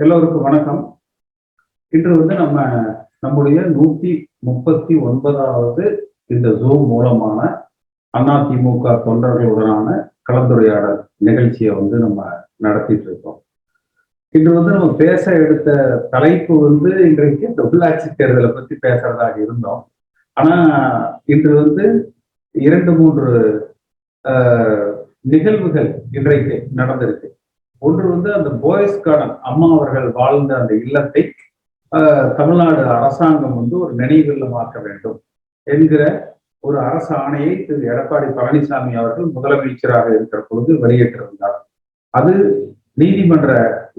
எல்லோருக்கும் வணக்கம். இன்று வந்து நம்ம நம்முடைய நூத்தி முப்பத்தி ஒன்பதாவது இந்த ஜூம் மூலமான அதிமுக தொண்டர்களுடனான கலந்துரையாடல் நிகழ்ச்சியை வந்து நம்ம நடத்திட்டு இருக்கோம். இன்று வந்து நம்ம பேச எடுத்த தலைப்பு வந்து இன்றைக்கு இந்த உள்ளாட்சி தேர்தலை பத்தி பேசுறதாக இருந்தோம். ஆனா இன்று வந்து இரண்டு மூன்று நிகழ்வுகள் இன்றைக்கு நடந்திருக்கு. ஒன்று வந்து அந்த போயஸ் கார்டன் அம்மா அவர்கள் வாழ்ந்த அந்த இல்லத்தை தமிழ்நாடு அரசாங்கம் வந்து ஒரு நினைவில்லமாக்க வேண்டும் என்கிற ஒரு அரசு ஆணையை திரு. எடப்பாடி பழனிசாமி அவர்கள் முதலமைச்சராக இருக்கிற பொழுது வெளியிட்டிருந்தார். அது நீதிமன்ற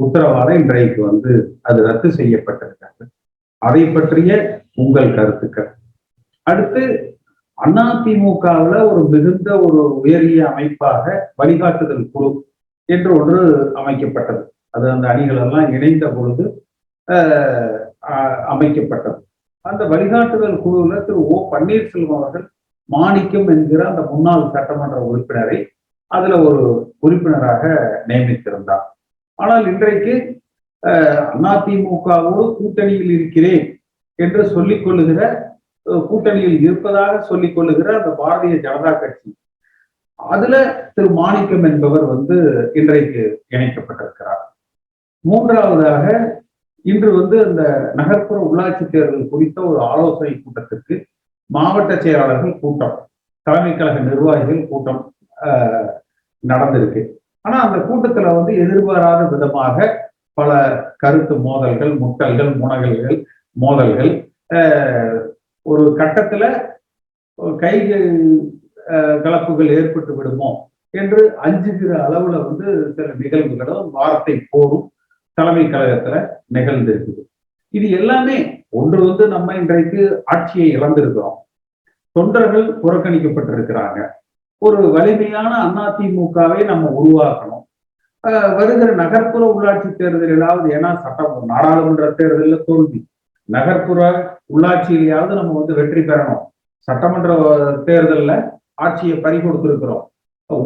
உத்தரவால இன்றைக்கு வந்து அது ரத்து செய்யப்பட்டிருக்கிறது. அதை பற்றிய உங்கள் கருத்துக்கள். அடுத்து அதிமுகவுல ஒரு மிகுந்த ஒரு உயரிய அமைப்பாக வழிகாட்டுதல் குழு என்று ஒன்று அமைக்கப்பட்டது. அது அந்த அணிகள் எல்லாம் இணைந்த பொழுது அமைக்கப்பட்டது. அந்த வழிகாட்டுதல் குழுவில் திரு ஓ பன்னீர்செல்வம் அவர்கள் மாணிக்கம் என்கிற அந்த முன்னாள் சட்டமன்ற உறுப்பினரை அதுல ஒரு உறுப்பினராக நியமித்திருந்தார். ஆனால் இன்றைக்கு அதிமுகவோடு கூட்டணியில் இருக்கிறேன் என்று சொல்லிக் கொள்ளுகிற கூட்டணியில் இருப்பதாக சொல்லிக் கொள்ளுகிற அந்த பாரதிய ஜனதா கட்சி அதுல திரு மாணிக்கம் என்பவர் வந்து இன்றைக்கு இணைக்கப்பட்டிருக்கிறார். மூன்றாவதாக இன்று வந்து அந்த நகர்ப்புற உள்ளாட்சி தேர்தல் குறித்த ஒரு ஆலோசனை கூட்டத்திற்கு மாவட்ட செயலாளர்கள் கூட்டம் தலைமை கழக நிர்வாகிகள் கூட்டம் நடந்திருக்கு. ஆனா அந்த கூட்டத்துல வந்து எதிர்பாராத விதமாக பல கருத்து மோதல்கள் முட்டல்கள் முனகல்கள் மோதல்கள் ஒரு கட்டத்துல கை கலப்புகள் ஏற்பட்டு விடுமோ என்று அஞ்சுகிற அளவுல வந்து சில நிகழ்வுகளும் வார்த்தை போரும் தலைமை கழகத்துல நிகழ்ந்திருக்குது. இது எல்லாமே ஒன்று வந்து நம்ம இன்றைக்கு ஆட்சியை இழந்திருக்கிறோம். தொண்டர்கள் புறக்கணிக்கப்பட்டிருக்கிறாங்க. ஒரு வலிமையான அதிமுகவை நம்ம உருவாக்கணும். வருகிற நகர்ப்புற உள்ளாட்சி தேர்தலாவது ஏன்னா சட்டம் நாடாளுமன்ற தேர்தலில் தோல்வி. நகர்ப்புற உள்ளாட்சியிலேயாவது நம்ம வந்து வெற்றி பெறணும். சட்டமன்ற தேர்தலில் ஆட்சியை பறி கொடுத்திருக்கிறோம்.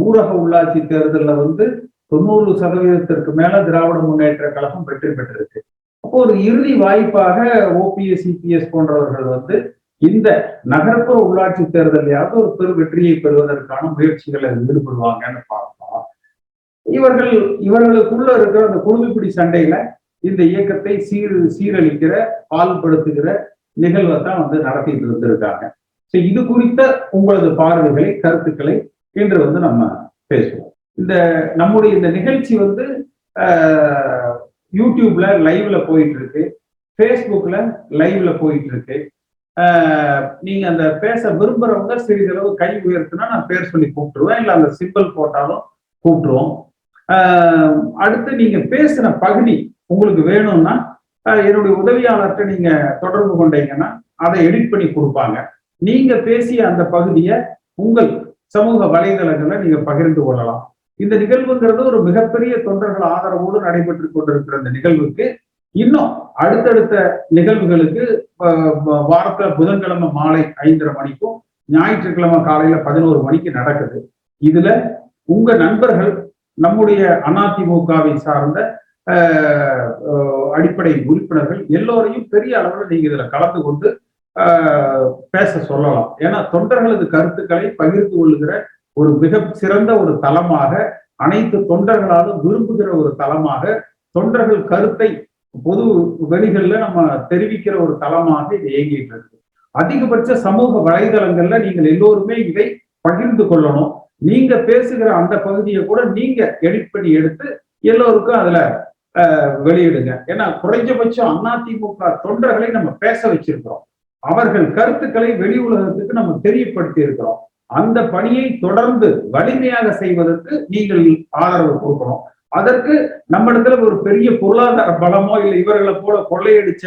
ஊரக உள்ளாட்சி தேர்தலில் வந்து தொண்ணூறு சதவீதத்திற்கு மேல திராவிட முன்னேற்ற கழகம் வெற்றி பெற்றிருக்கு. அப்போ ஒரு இறுதி வாய்ப்பாக ஓபிஎஸ் சிபிஎஸ் போன்றவர்கள் வந்து இந்த நகர்ப்புற உள்ளாட்சி தேர்தலையாவது ஒரு பெரு வெற்றியை பெறுவதற்கான முயற்சிகளை ஈடுபடுவாங்கன்னு பார்த்தோம் இவர்கள் இவர்களுக்குள்ள இருக்கிற அந்த குழுமிப்பிடி சண்டையில இந்த இயக்கத்தை சீர் சீரழிக்கிற பால்படுத்துகிற நிகழ்வை தான் வந்து நடத்திட்டு இருந்திருக்காங்க. இது குறித்த உங்களது பார்வைகளை கருத்துக்களை இன்று வந்து நம்ம பேசுவோம். இந்த நம்முடைய இந்த நிகழ்ச்சி வந்து யூடியூப்ல லைவ்ல போயிட்டு இருக்கு ஃபேஸ்புக்ல லைவ்ல போயிட்டு இருக்கு நீங்க அந்த பேச விரும்புறவங்க சிறிதளவு கை உயர்த்தினா நான் பேர் சொல்லி கூப்பிட்டுருவேன். இல்லை அந்த சிம்பிள் போட்டாலும் கூப்பிட்டுருவோம். அடுத்து நீங்க பேசின பகுதி உங்களுக்கு வேணும்னா என்னுடைய உதவியாளர்கிட்ட நீங்க தொடர்பு கொண்டீங்கன்னா அதை எடிட் பண்ணி கொடுப்பாங்க. நீங்க பேசிய அந்த பகுதியை உங்கள் சமூக வலைதளங்களை நீங்க பகிர்ந்து கொள்ளலாம். இந்த நிகழ்வுங்கிறது ஒரு மிகப்பெரிய தொண்டர்கள் ஆதரவோடு நடைபெற்று கொண்டிருக்கிற இந்த நிகழ்வுக்கு இன்னும் அடுத்தடுத்த நிகழ்வுகளுக்கு வாரத்தில் வாரத்துல புதன்கிழமை மாலை ஐந்தரை மணிக்கும் ஞாயிற்றுக்கிழமை காலையில பதினோரு மணிக்கு நடக்குது. இதுல உங்க நண்பர்கள் நம்முடைய அதிமுகவை சார்ந்த அடிப்படை உறுப்பினர்கள் எல்லோரையும் பெரிய அளவில் நீங்க இதுல கலந்து கொண்டு பேச சொல்லலாம். ஏன்னா தொண்டர்களது கருத்துக்களை பகிர்ந்து கொள்ளுகிற ஒரு மிக சிறந்த ஒரு தளமாக அனைத்து தொண்டர்களாலும் விரும்புகிற ஒரு தளமாக தொண்டர்கள் கருத்தை பொது வெளிகள்ல நம்ம தெரிவிக்கிற ஒரு தளமாக இது இயங்கிட்டு இருக்கு. அதிகபட்ச சமூக வலைதளங்கள்ல நீங்கள் எல்லோருமே இதை பகிர்ந்து கொள்ளணும். நீங்க பேசுகிற அந்த பகுதியை கூட நீங்க எடிட் பண்ணி எடுத்து எல்லோருக்கும் அதுல வெளியிடுங்க. ஏன்னா குறைஞ்சபட்சம் அதிமுக தொண்டர்களை நம்ம பேச வச்சிருக்கிறோம். அவர்கள் கருத்துக்களை வெளி உலகத்துக்கு நம்ம தெரியப்படுத்தி இருக்கிறோம். அந்த பணியை தொடர்ந்து வலிமையாக செய்வதற்கு நீங்கள் ஆதரவு கொடுக்கணும். அதற்கு நம்ம இடத்துல ஒரு பெரிய பொருளாதார பலமோ இல்லை இவர்களை போல கொள்ளையடிச்ச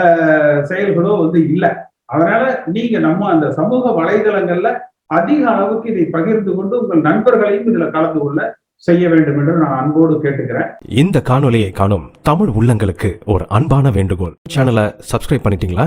ஆஹ், செயல்களோ வந்து இல்லை. அதனால நீங்க நம்ம அந்த சமூக வலைதளங்கள்ல அதிக அளவுக்கு இதை பகிர்ந்து கொண்டு உங்கள் நண்பர்களையும் இதுல கலந்து கொள்ள செய்ய வேண்டும் என்று நான் அன்போடு கேட்டுக்கிறேன். இந்த காணொலியை காணும் தமிழ் உள்ளங்களுக்கு ஒரு அன்பான வேண்டுகோள். சேனலை சப்ஸ்கிரைப் பண்ணிட்டீங்களா?